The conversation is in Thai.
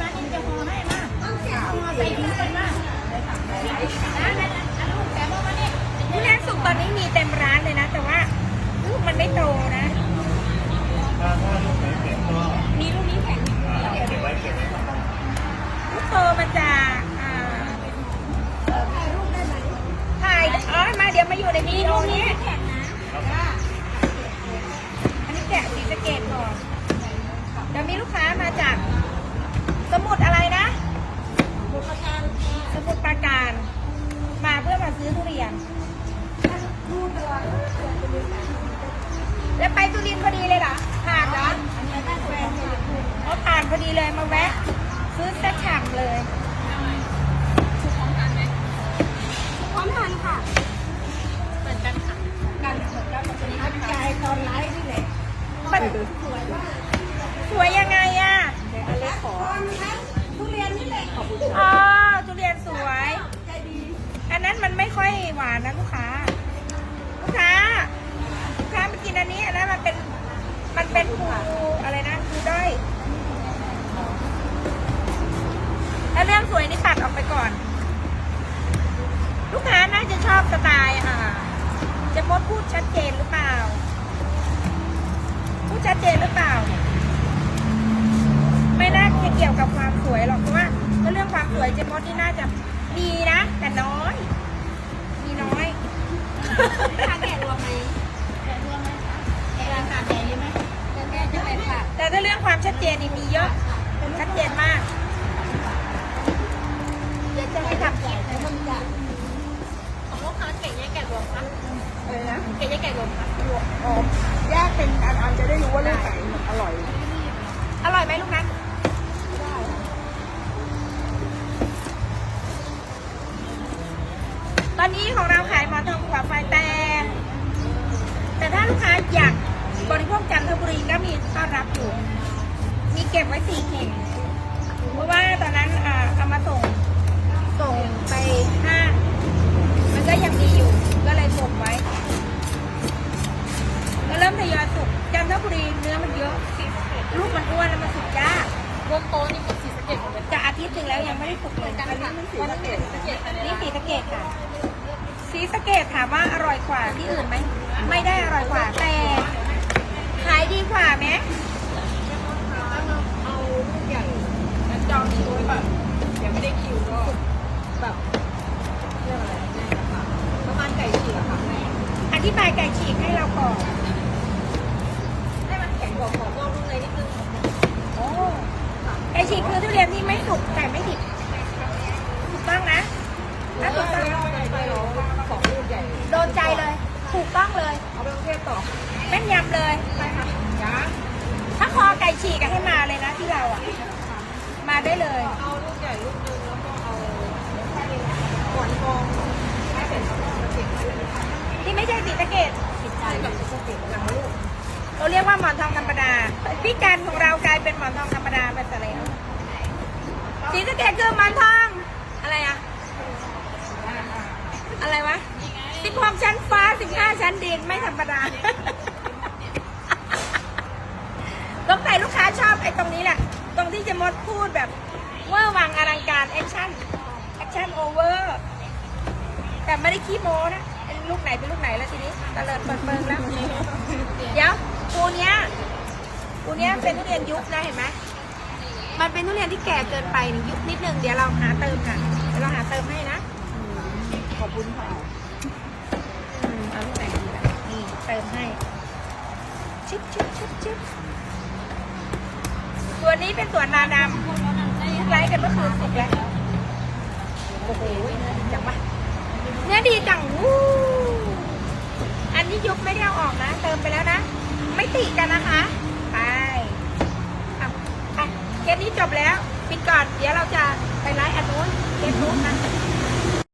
มากินจะพอให้มาพอใส่ถุงกันมานะนะนะลูกแต่ว่าวันนี้ทุเรีสุกตอนนี้มีเต็มร้านเลยนะ แต่ว่าลูกมันไม่โตนะมีลูกนี้แข็งมีลูกนี้แข็งเก็บไว้เก็บไว้ลูกโตมาจากอ่าถ่ายอ๋อมาเดี๋ยวมาอยู่ในนี้ลูกนี้แข็งนะอันนี้แกะสีสะเกตก่อน ผ่านพอดีเลยมาแวะซื้อแซ่ฉ่ำเลยพร้อมทานค่ะเหมือนกันค่ะกันเหมือนกันกับตัวนี้ก็ใจตอนไลฟ์นี่แหละมันสวยมากสวยยังไงอะอเล็กขอทุเรียนนี่แหละขอบคุณอ๋อ พูดชัดเจนหรือเปล่า พูดชัดเจนหรือเปล่าไม่น่าจะเกี่ยวกับความสวยหรอกเพราะว่าถ้าเรื่องความสวยเจมดนี่น่าจะมีนะแต่น้อย มีน้อยทานแกะรวมไหมแกะรวมไหมคะแกะราคาแกะเยอะไหมแกะจะเป็นค่ะแต่ถ้าเรื่องความชัดเจนนี่มีเยอะชัดเจนมาก อะไรนะเก่งแยกแกะรวมคะอ๋อแยกเป็นอันๆจะได้รู้ว่าเรื่องไหนอร่อย อร่อยไหมลูกนัทตอนนี้ของเราขายหมอนทองภูเขาไฟแต่ แต่ถ้าลูกค้าอยากบริโภคจันทบุรีก็มีต้อนรับอยู่ มีเก็บไว้สี่เข่งเพราะว่าตอนนั้นอ่าเอามาส่ง ส่งไปห้า ย์หนึ่งแล้วยังไม่ได้สุกเลยอันนี้มันสีสะเกดสะเก็ดอันนี้นี่สีสะเกตค่ะ สีสะเกตถามว่าอร่อยกว่าที่อื่นไหม ไม่ได้อร่อยกว่า แต่ขายดีกว่าไหมเอาลูกใหญ่แล้วจองคิวไว้ก่อนยังไม่ได้คิวก็แบบเรื่องอะไรแม่ค่ะประมาณไก่ฉีกอะค่ะแม่อธิบายไก่ฉีกให้เราก่อน ให้มันแข็งกว่าของนอกนุ่มในนิดนึงโอ้ไก่ฉีกคือทุเรียนที่ไม่สุกแต่ไม่ดิบถูกต้องนะถ้าถูกต้อง ไปหรอสองลูกใหญ่ โดนใจเลย ถูกต้องเลย เอาไปกรุงเทพ ต่อแม่นยำเลยไปค่ะถ้าคอไก่ฉีกอะให้มาเลยนะที่เราอะมาได้เลย เอาลูกใหญ่ลูกนึงแล้วก็เอาหมอนทองให้เป็นสเก็ตที่ไม่ใช่สีสะเกตติดใจแบบสเก็ตหลังลูกเราเรียกว่าหมอนทองธรรมดาพี่การของเรากลายเป็นหมอนทองธรรมดาไปซะแล้วสีสะเกตคือหมอนทอง อะไรอะอะไรวะสิบหกชั้นฟ้าสิบห้าชั้นดินไม่ธรรมดา ต้องใส่ลูกค้าชอบไอ้ตรงนี้แหละ ตรงที่จะ มดพูดแบบเวอร์วังอลังการแอคชั่นแอคชั่นโอเวอร์แต่ไม่ได้ขี้โม้นะเป็นลูกไหนเป็นลูกไหนแล้วทีนี้ตะเลิดเปิดเปิงแล้วเดี๋ยวปูเนี้ยปูเนี้ยเป็นทุเรียนยุบนะเห็นไหมมันเป็นทุเรียนที่แก่เกินไปนี่ยุบนิดนึงเดี๋ยวเราหาเติมค่ะเดี๋ยวเราหาเติมให้นะขอบคุณค่ะอืมเอาลูกไหนดีล่ะนี่เติมให้ชิบชิบชิบชิบตั วนนี้เป็นส่วนนาดำไลฟ์กันเมื่อคืนสุกแล้ว โอ้โหจังวะเนื้อดีจังวู้อันนี้ยุบไม่ได้เอาออกนะ เติมไปแล้วนะ ไม่ติกันนะคะ ไปอะไปเคสนี้จบแล้ว ปิดก่อน เดี๋ยวเราจะไปไลฟ์อันนู้นเคสนู้นนะ